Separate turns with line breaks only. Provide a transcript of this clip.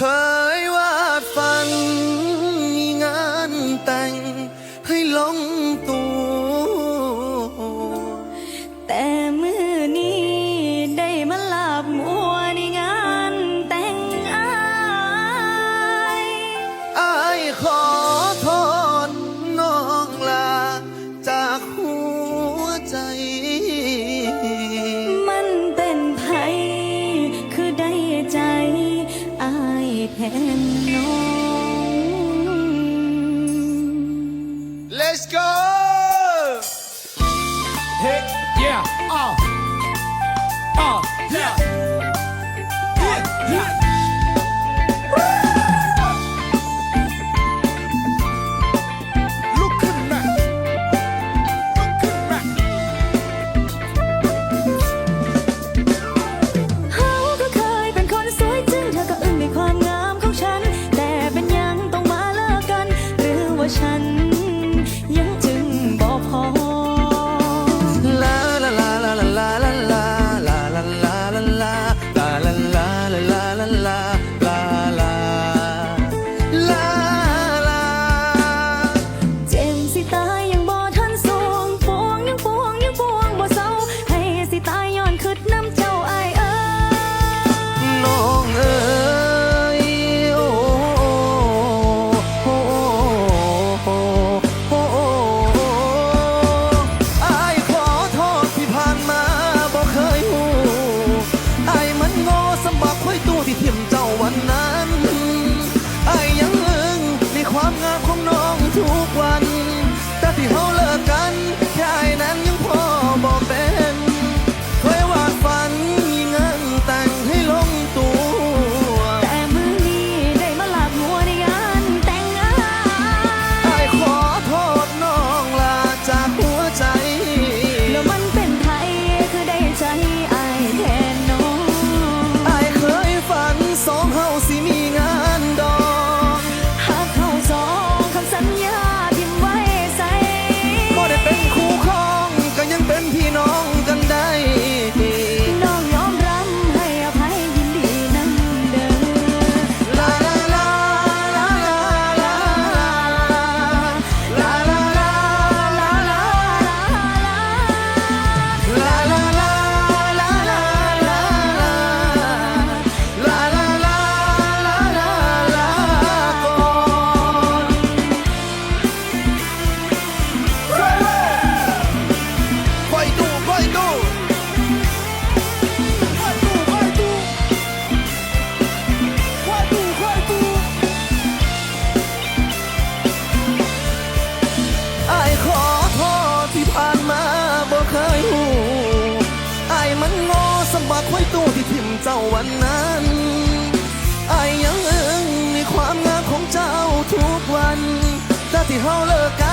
because
Let's go! วันนั้นอายยังอึ้งในความงามของเจ้าทุกวันแต่ที่เฮาเลิกกัน